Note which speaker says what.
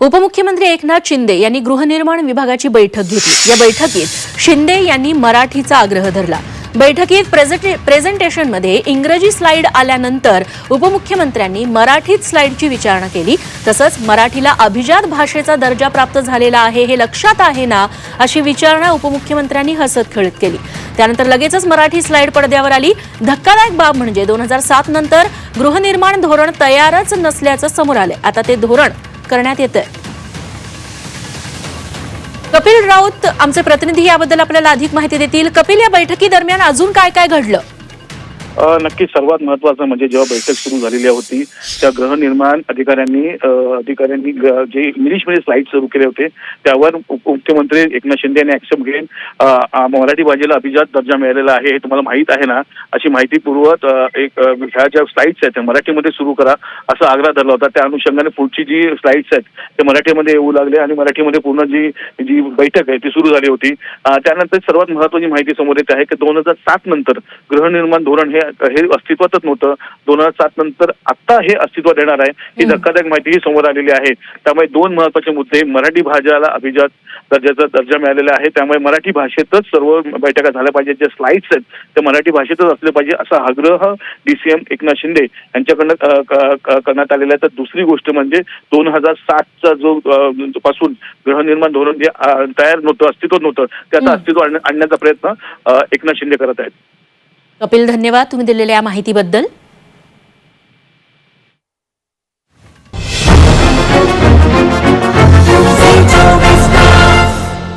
Speaker 1: उपमुख्यमंत्री एकनाथ शिंदे यांनी गृहनिर्माण विभागाची बैठक घेतली. या बैठकीत शिंदे यांनी मराठीचा आग्रह धरला. बैठकीत प्रेझेंटेशनमध्ये इंग्रजी स्लाइड आल्यानंतर उपमुख्यमंत्र्यांनी मराठीत स्लाइडची विचारणा केली. तसंच मराठीला अभिजात भाषेचा दर्जा प्राप्त झालेला आहे हे लक्षात आहे ना अशी विचारणा उपमुख्यमंत्र्यांनी हसत खेळत केली. त्यानंतर लगेचच मराठी स्लाइड पडद्यावर आली. धक्कादायक बाब म्हणजे दोन हजार सात नंतर गृहनिर्माण धोरण तयारच नसल्याचं समोर आलंय. आता ते धोरण करण्यात येतंय. कपिल राऊत आमचे प्रतिनिधी याबद्दल आपल्याला अधिक माहिती देतील. कपिल या बैठकीदरम्यान अजून काय काय घडलं?
Speaker 2: नक्की सर्वात महत्वाचं म्हणजे जेव्हा बैठक सुरू झालेली होती त्या गृहनिर्माण अधिकाऱ्यांनी अधिकाऱ्यांनी जे इंग्लिशमध्ये स्लाइड सुरू केले होते त्यावर उप- मुख्यमंत्री एकनाथ शिंदे यांनी ऍक्सेप्ट घेऊन मराठी भाषेला अभिजात दर्जा मिळालेला आहे हे तुम्हाला माहीत आहे ना अशी माहिती पुरवत एक ह्या ज्या स्लाइड्स आहेत त्या मराठीमध्ये सुरू करा असा आग्रह धरला होता. त्या अनुषंगाने पुढची जी स्लाइड्स आहेत ते मराठीमध्ये येऊ लागले आणि मराठीमध्ये पूर्ण जी जी बैठक आहे ती सुरू झाली होती. त्यानंतर सर्वात महत्वाची माहिती समोर येत आहे की दोन हजार सात नंतर गृहनिर्माण धोरण हे हे अस्तित्वातच नव्हतं. दोन हजार सात नंतर आता हे अस्तित्वात येणार आहे. ही. धक्कादायक माहिती ही समोर आलेली आहे. त्यामुळे दोन महत्त्वाचे मुद्दे मराठी भाषेला अभिजात दर्जाचा दर्जा मिळालेला आहे. त्यामुळे मराठी भाषेतच सर्व बैठका झाल्या पाहिजेत जे स्लाइड्स आहेत ते मराठी भाषेतच असले पाहिजे असा आग्रह डीसीएम एकनाथ शिंदे यांच्याकडनं करण्यात आलेला आहे. तर दुसरी गोष्ट म्हणजे दोन हजार सातचा जो पासून गृहनिर्माण धोरण जे तयार नव्हतं अस्तित्वात नव्हतं त्याचं. अस्तित्व आणण्या- आणण्याचा प्रयत्न एकनाथ शिंदे करत आहेत.
Speaker 1: कपिल धन्यवाद तुम्ही दिलेल्या या माहितीबद्दल.